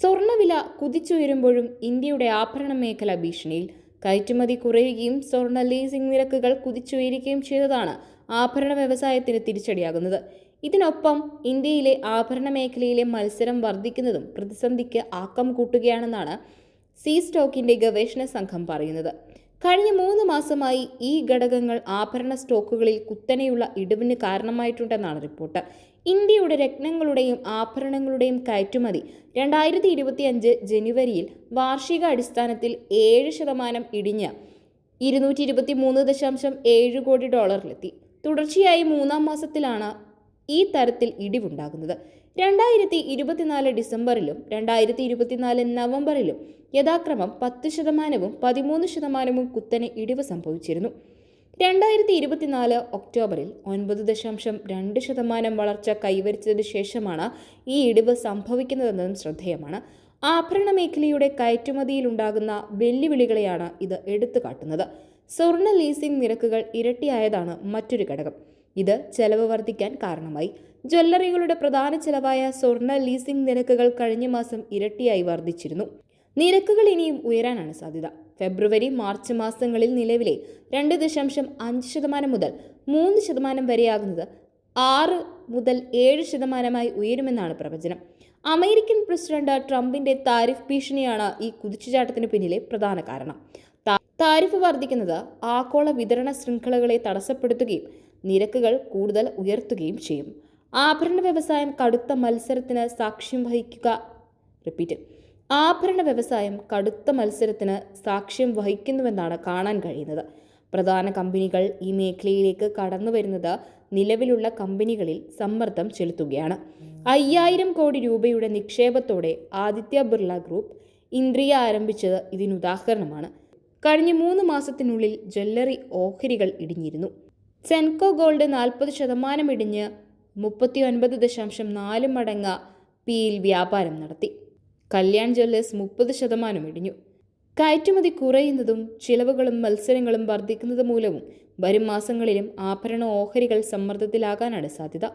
സ്വർണവില കുതിച്ചുയരുമ്പോഴും ഇന്ത്യയുടെ ആഭരണ മേഖല ഭീഷണിയിൽ കയറ്റുമതി കുറയുകയും സ്വർണ ലീസിംഗ് നിരക്കുകൾ കുതിച്ചുയരുകയും ചെയ്തതാണ് ആഭരണ വ്യവസായത്തിന് തിരിച്ചടിയാകുന്നത്. ഇതിനൊപ്പം ഇന്ത്യയിലെ ആഭരണ മേഖലയിലെ മത്സരം വർദ്ധിക്കുന്നതും പ്രതിസന്ധിക്ക് ആക്കം കൂട്ടുകയാണെന്നാണ് സീ സ്റ്റോക്കിന്റെ ഗവേഷണ സംഘം പറയുന്നത്. കഴിഞ്ഞ മൂന്ന് മാസമായി ഈ ഘടകങ്ങൾ ആഭരണ സ്റ്റോക്കുകളിൽ കുത്തനെയുള്ള ഇടിവിന് കാരണമായിട്ടുണ്ടെന്നാണ് റിപ്പോർട്ട്. ഇന്ത്യയുടെ രത്നങ്ങളുടെയും ആഭരണങ്ങളുടെയും കയറ്റുമതി രണ്ടായിരത്തി ഇരുപത്തി അഞ്ച് ജനുവരിയിൽ വാർഷിക അടിസ്ഥാനത്തിൽ ഏഴ് ശതമാനം ഇടിഞ്ഞ് ഇരുന്നൂറ്റി ഇരുപത്തി മൂന്ന് ദശാംശം ഏഴ് കോടി ഡോളറിലെത്തി. തുടർച്ചയായി മൂന്നാം മാസത്തിലാണ് ഈ തരത്തിൽ ഇടിവുണ്ടാകുന്നത്. രണ്ടായിരത്തി ഇരുപത്തിനാല് ഡിസംബറിലും രണ്ടായിരത്തി ഇരുപത്തിനാല് നവംബറിലും യഥാക്രമം പത്ത് ശതമാനവും പതിമൂന്ന് ശതമാനവും കുത്തനെ ഇടിവ് സംഭവിച്ചിരുന്നു. രണ്ടായിരത്തി ഇരുപത്തിനാല് ഒക്ടോബറിൽ ഒൻപത് ദശാംശം രണ്ട് ശതമാനം വളർച്ച കൈവരിച്ചതിന് ശേഷമാണ് ഈ ഇടിവ് സംഭവിക്കുന്നതെന്നതും ശ്രദ്ധേയമാണ്. ആഭരണ മേഖലയുടെ കയറ്റുമതിയിലുണ്ടാകുന്ന വെല്ലുവിളികളെയാണ് ഇത് എടുത്തു കാട്ടുന്നത് സ്വർണ ലീസിംഗ് നിരക്കുകൾ ഇരട്ടിയായതാണ് മറ്റൊരു ഘടകം. ഇത് ചെലവ് വർദ്ധിക്കാൻ കാരണമായി. ജ്വല്ലറികളുടെ പ്രധാന ചെലവായ സ്വർണ ലീസിംഗ് നിരക്കുകൾ കഴിഞ്ഞ മാസം ഇരട്ടിയായി വർദ്ധിച്ചിരുന്നു. നിരക്കുകൾ ഇനിയും ഉയരാനാണ് സാധ്യത. ഫെബ്രുവരി മാർച്ച് മാസങ്ങളിൽ നിലവിലെ രണ്ട് ദശാംശം അഞ്ച് ശതമാനം മുതൽ മൂന്ന് ശതമാനം വരെയാകുന്നത് ആറ് മുതൽ ഏഴ് ശതമാനമായി ഉയരുമെന്നാണ് പ്രവചനം. അമേരിക്കൻ പ്രസിഡന്റ് ട്രംപിന്റെ താരിഫ് ഭീഷണിയാണ് ഈ കുതിച്ചുചാട്ടത്തിന് പിന്നിലെ പ്രധാന കാരണം. താരിഫ് വർദ്ധിക്കുന്നത് ആഗോള വിതരണ ശൃംഖലകളെ തടസ്സപ്പെടുത്തുകയും നിരക്കുകൾ കൂടുതൽ ഉയർത്തുകയും ചെയ്യും. ആഭരണ വ്യവസായം കടുത്ത മത്സരത്തിന് സാക്ഷ്യം വഹിക്കുക. റിപ്പീറ്റ്. ആഭരണ വ്യവസായം കടുത്ത മത്സരത്തിന് സാക്ഷ്യം വഹിക്കുന്നുവെന്നാണ് കാണാൻ കഴിയുന്നത്. പ്രധാന കമ്പനികൾ ഈ മേഖലയിലേക്ക് കടന്നു വരുന്നത് നിലവിലുള്ള കമ്പനികളിൽ സമ്മർദ്ദം ചെലുത്തുകയാണ്. അയ്യായിരം കോടി രൂപയുടെ നിക്ഷേപത്തോടെ ആദിത്യ ബിർള ഗ്രൂപ്പ് ഇന്ദ്രിയ ആരംഭിച്ചത് ഇതിനുദാഹരണമാണ് കഴിഞ്ഞ മൂന്ന് മാസത്തിനുള്ളിൽ ജ്വല്ലറി ഓഹരികൾ ഇടിഞ്ഞിരുന്നു. സെൻകോ ഗോൾഡ് നാൽപ്പത് ശതമാനം ഇടിഞ്ഞ് മുപ്പത്തി ഒൻപത് ദശാംശം നാല് മടങ്ങ് പിയിൽ വ്യാപാരം നടത്തി. കല്യാൺ ജ്വല്ലേഴ്സ് മുപ്പത് ശതമാനം ഇടിഞ്ഞു. കയറ്റുമതി കുറയുന്നതും ചിലവുകളും മത്സരങ്ങളും വർദ്ധിക്കുന്നത് മൂലവും വരും മാസങ്ങളിലും ആഭരണ ഓഹരികൾ സമ്മർദ്ദത്തിലാകാനാണ് സാധ്യത.